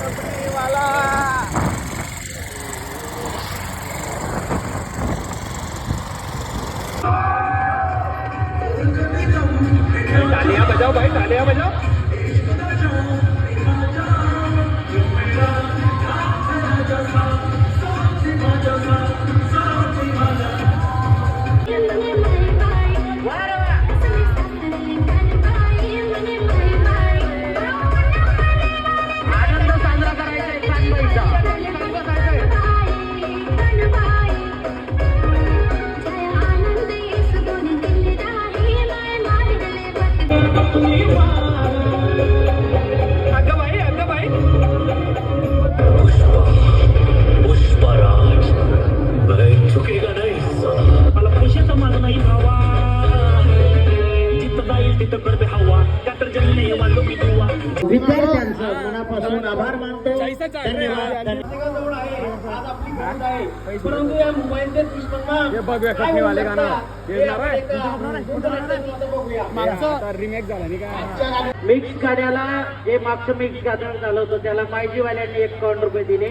Company વાલા ટાલિયા બજાવ ભાઈ ટાલિયા બજાવ. Mix गाड्याला जे मागचं मिक्स गाणं झालं होतं त्याला मायजीवाल्यांनी एक रुपये दिले.